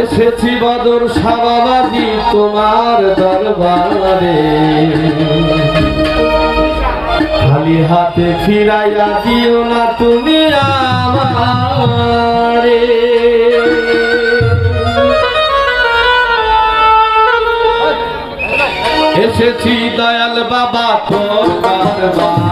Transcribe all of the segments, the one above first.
এসেছি বদর সাবাবাজি তোমার দরবারে। খালি হাতে ফিরাইয়া দিও না তুমি আমারে। এসেছি দয়াল বাবা তোমার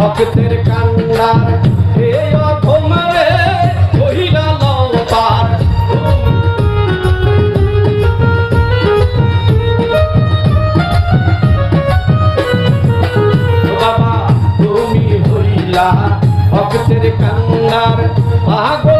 ভক্তের কান্নার হে অধমরে কহিলা লম্বার বাবা তুমি হইলা ভক্তের কান্নার পাগল।